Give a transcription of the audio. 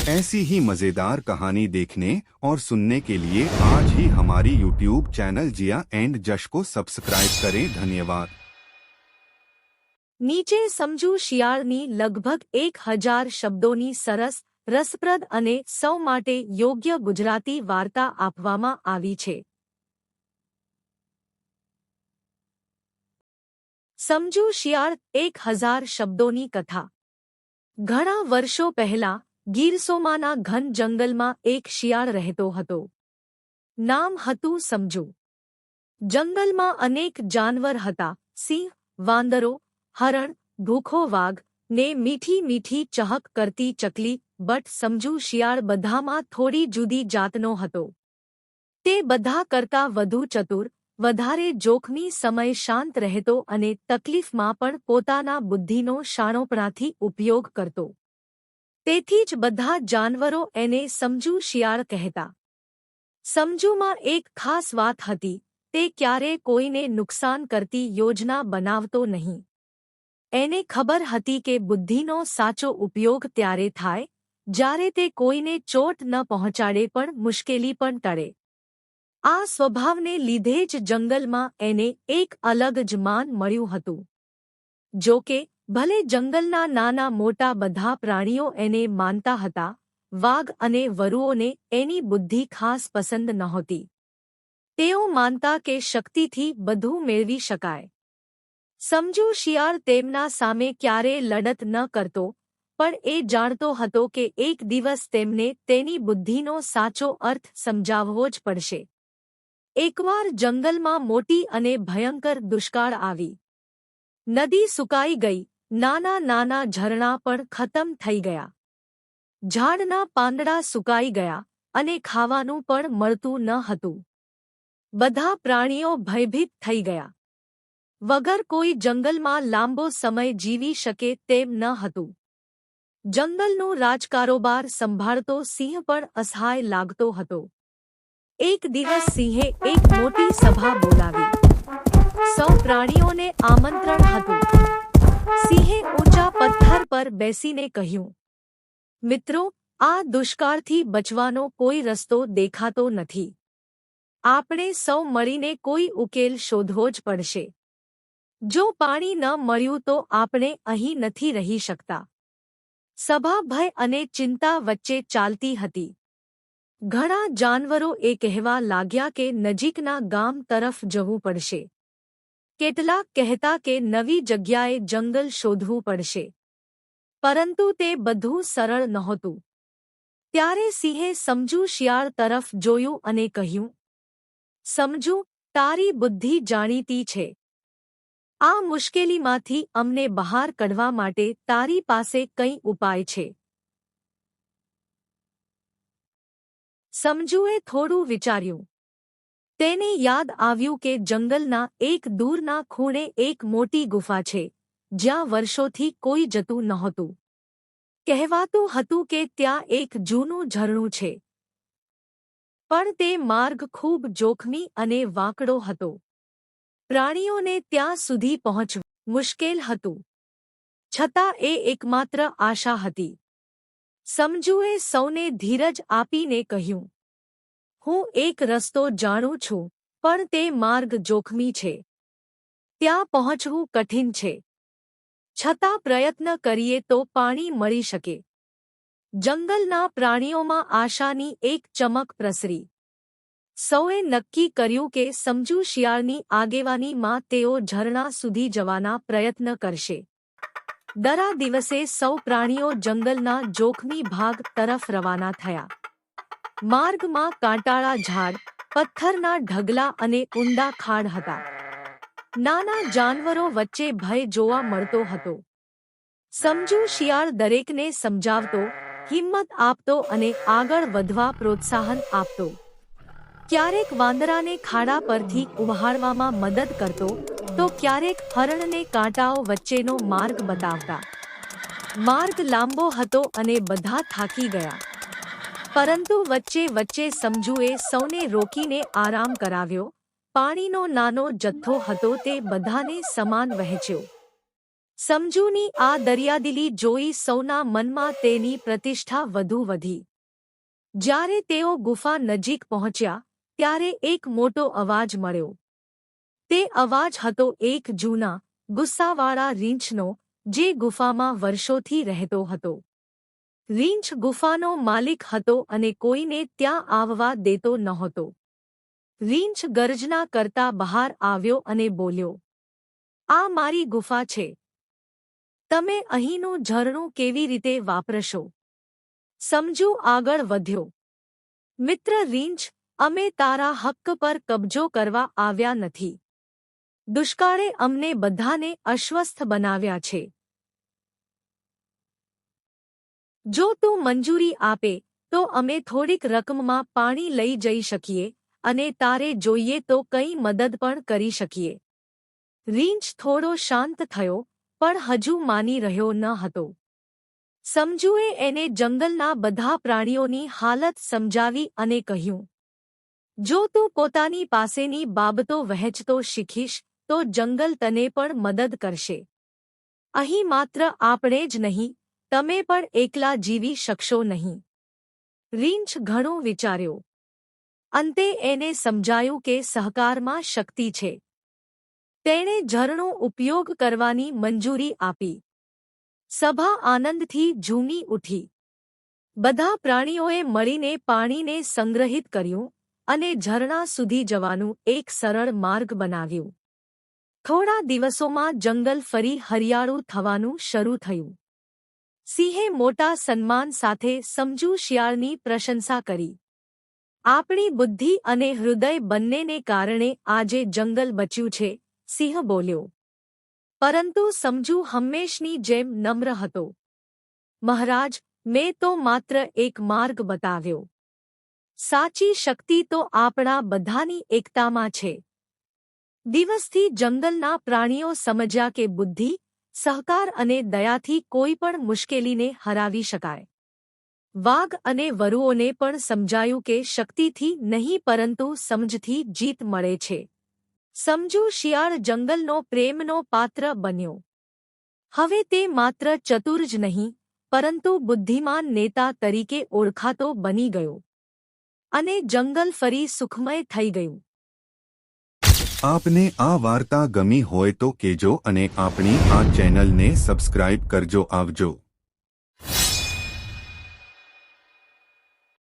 ऐसी ही मजेदार कहानी देखने और सुनने के लिए आज ही हमारी यूट्यूब चैनल जिया एंड जश को सब्सक्राइब करें धन्यवाद નીચે સમજુ શિયાળની લગભગ એક હજાર શબ્દોની સરસ રસપ્રદ અને સૌ માટે યોગ્ય ગુજરાતી વાર્તા આપવામાં આવી છે સમજુ શિયાળ એક હજાર શબ્દોની કથા ઘણા વર્ષો પહેલા ગીરસોમાના ઘન જંગલમાં એક શિયાળ રહેતો હતો. નામ હતું સમજુ. જંગલમાં અનેક જાનવર હતા. સિંહ, વાંદરો, હરણ, ભૂખો વાઘ ને મીઠી મીઠી ચહક કરતી ચકલી, બટ સમજુ શિયાળ બધામાં થોડી જુદી જાતનો હતો. તે બધા કરતાં વધુ ચતુર, વધારે જોખમી સમય શાંત રહેતો અને તકલીફમાં પણ પોતાના બુદ્ધિનો શાણોપણાથી ઉપયોગ કરતો. તેથી જ બધા જાનવરો એને સમજુ શિયાળ કહેતા. સમજુમાં એક ખાસ વાત હતી, તે ક્યારે કોઈને નુકસાન કરતી યોજના બનાવતો નહીં. એને ખબર હતી કે બુદ્ધિનો સાચો ઉપયોગ ત્યારે થાય, જ્યારે તે કોઈને ચોટ ન પહોંચાડે પણ મુશ્કેલી પણ ટળે. આ સ્વભાવને લીધે જ જંગલમાં એને એક અલગ જ માન મળ્યું હતું. જો કે ભલે જંગલના નાના મોટા બધા પ્રાણીઓ એને માનતા હતા, વાઘ અને વરુઓને એની બુદ્ધિ ખાસ પસંદ નહોતી. તેઓ માનતા કે શક્તિથી બધું મેળવી શકાય. સમજુ શિયાળ તેમના સામે ક્યારે લડત ન કરતો, પણ એ જાણતો હતો કે એક દિવસ તેમને તેની બુદ્ધિનો સાચો અર્થ સમજાવવો જ પડશે. એકવાર જંગલમાં મોટી અને ભયંકર દુષ્કાળ આવી. નદી સુકાઈ ગઈ નાના નાના ઝરણા પણ ખતમ થઈ ગયા. ઝાડના પાંદડા સુકાઈ ગયા અને ખાવાનું પણ મળતું ન હતું. બધા પ્રાણીઓ ભયભીત થઈ ગયા. વગર કોઈ જંગલમાં લાંબો સમય જીવી શકે તેમ ન હતું. જંગલનું રાજકારોબાર સંભાળતો સિંહ પણ અસહાય લાગતો હતો. એક દિવસ સિંહે એક મોટી સભા બોલાવી. સૌ પ્રાણીઓને આમંત્રણ હતું. સિંહે બેસીને કહ્યું, મિત્રો, આ દુષ્કાળથી બચવાનો કોઈ રસ્તો દેખાતો નથી. આપણે સૌ મળીને કોઈ ઉકેલ શોધવો જ પડશે. જો પાણી ન મળ્યું તો આપણે અહીં નથી રહી શકતા. સભા ભય અને ચિંતા વચ્ચે ચાલતી હતી. ઘણા જાનવરો એ કહેવા લાગ્યા કે નજીકના ગામ તરફ જવું પડશે. કેટલાક કહેતા કે નવી જગ્યાએ જંગલ શોધવું પડશે. પરંતુ તે બધું સરળ નહોતું. ત્યારે સિંહે સમજુ શિયાળ તરફ જોયું અને કહ્યું, સમજુ, તારી બુદ્ધિ જાણીતી છે. આ મુશ્કેલીમાંથી અમને બહાર કાઢવા માટે તારી પાસે કંઈ ઉપાય છે સમજુએ થોડું વિચાર્યું. તેને યાદ આવ્યું કે જંગલના એક દૂરના ખૂણે એક મોટી ગુફા છે. જ્યાં વર્ષોથી કોઈ જતું નહોતું. કહેવાતું હતું કે ત્યાં એક જૂનું ઝરણું છે. પણ તે માર્ગ ખૂબ જોખમી અને વાંકડો હતો. પ્રાણીઓને ત્યાં સુધી પહોંચવું મુશ્કેલ હતું. છતાં એ એકમાત્ર આશા હતી. સમજુએ સૌને ધીરજ આપીને કહ્યું, હું એક રસ્તો જાણું છું, પણ તે માર્ગ જોખમી છે. ત્યાં પહોંચવું કઠિન છે. છતાં પ્રયત્ન કરીએ તો પાણી મળી શકે. જંગલના પ્રાણીઓમાં આશાની એક ચમક પ્રસરી. સૌએ નક્કી કર્યું કે સમજુ શિયાળની આગેવાનીમાં તેઓ ઝરણા સુધી જવાના પ્રયત્ન કરશે. દરા દિવસે સૌ પ્રાણીઓ જંગલના જોખમી ભાગ તરફ રવાના થયા. માર્ગમાં કાંટાળા ઝાડ, પથ્થરના ઢગલા અને ઊંડા ખાડ હતા. નાના જાનવરો વચ્ચે ભય જોવા મળતો હતો. સમજુ શિયાળ દરેકને સમજાવતો, હિંમત આપતો અને આગળ વધવા પ્રોત્સાહન આપતો. ક્યારેક વાંદરાને ખાડા પરથી ઉભાડવામાં મદદ કરતો, તો ક્યારેક હરણને કાંટાઓ વચ્ચેનો માર્ગ બતાવતા. માર્ગ લાંબો હતો અને બધા થાકી ગયા. પરંતુ વચ્ચે વચ્ચે સમજુએ સૌને રોકીને આરામ કરાવ્યો પાણીનો નાનો જથ્થો હતો તે બધાને સમાન વહેંચ્યો. સમજુની આ દરિયાદિલી જોઈ સૌના મનમાં તેની પ્રતિષ્ઠા વધુ વધી. જ્યારે તેઓ ગુફા નજીક પહોંચ્યા, ત્યારે એક મોટો અવાજ મળ્યો. તે અવાજ હતો એક જૂના, ગુસ્સાવાળા રીંછનો, જે ગુફામાં વર્ષોથી રહેતો હતો. રીંછ ગુફાનો માલિક હતો અને કોઈને ત્યાં આવવા દેતો નહોતો. રીંછ ગર્જના કરતા બહાર આવ્યો અને બોલ્યો, આ મારી ગુફા છે. તમે અહીંનું ઝરણું કેવી રીતે વાપરશો? સમજુ આગળ વધ્યો, મિત્ર રીંછ, અમે તારા હક્ક પર કબજો કરવા આવ્યા નથી. દુષ્કાળે અમને બધાને અસ્વસ્થ બનાવ્યા છે. જો તું મંજૂરી આપે, તો અમે થોડીક રકમમાં પાણી લઈ જઈ શકીએ. અને તારે જોઈએ તો કંઈ મદદ પણ કરી શકીએ. રીંછ થોડો શાંત થયો, પણ હજુ માની રહ્યો ન હતો. સમજુએ એને જંગલના બધા પ્રાણીઓની હાલત સમજાવી અને કહ્યું, જો તું પોતાની પાસેની બાબતો વહેંચતો શીખીશ, તો જંગલ તને પણ મદદ કરશે. અહીં માત્ર આપણે જ નહીં, તમે પણ એકલા જીવી શકશો નહીં. રીંછ ઘણો વિચાર્યો. અંતે એને સમજાયું કે સહકારમાં શક્તિ છે. તેણે ઝરણો ઉપયોગ કરવાની મંજૂરી આપી. સભા આનંદથી ઝૂમી ઉઠી. બધા પ્રાણીઓએ મળીને પાણીને સંગ્રહિત કર્યું અને ઝરણા સુધી જવાનું એક સરળ માર્ગ બનાવ્યું. થોડા દિવસોમાં જંગલ ફરી હરિયાળું થવાનું શરૂ થયું. સિંહે મોટા સન્માન સાથે સમજુ શિયાળની પ્રશંસા કરી. આપણી બુદ્ધિ અને હૃદય બંનેને કારણે આજે જંગલ બચ્યું છે, સિંહ બોલ્યો. પરંતુ સમજુ હંમેશની જેમ નમ્ર હતો. મહારાજ, મેં તો માત્ર એક માર્ગ બતાવ્યો. સાચી શક્તિ તો આપણા બધાની એકતામાં છે. દિવસથી જંગલના પ્રાણીઓ સમજ્યા કે બુદ્ધિ, સહકાર અને દયાથી કોઈ પણ મુશ્કેલીને હરાવી શકાય. વાઘ અને વરુઓને પણ સમજાયું કે શક્તિથી નહીં પરંતુ સમજથી જીત મળે છે. સમજુ શિયાળ જંગલનો પ્રેમનો પાત્ર બન્યો. હવે તે માત્ર ચતુર જ નહીં, પરંતુ બુદ્ધિમાન નેતા તરીકે ઓળખાતો બની ગયો. અને જંગલ ફરી સુખમય થઈ ગયું. આપને આ વાર્તા ગમી હોય તો કેજો અને આપણી આ ચેનલને સબસ્ક્રાઇબ કરજો, આવજો.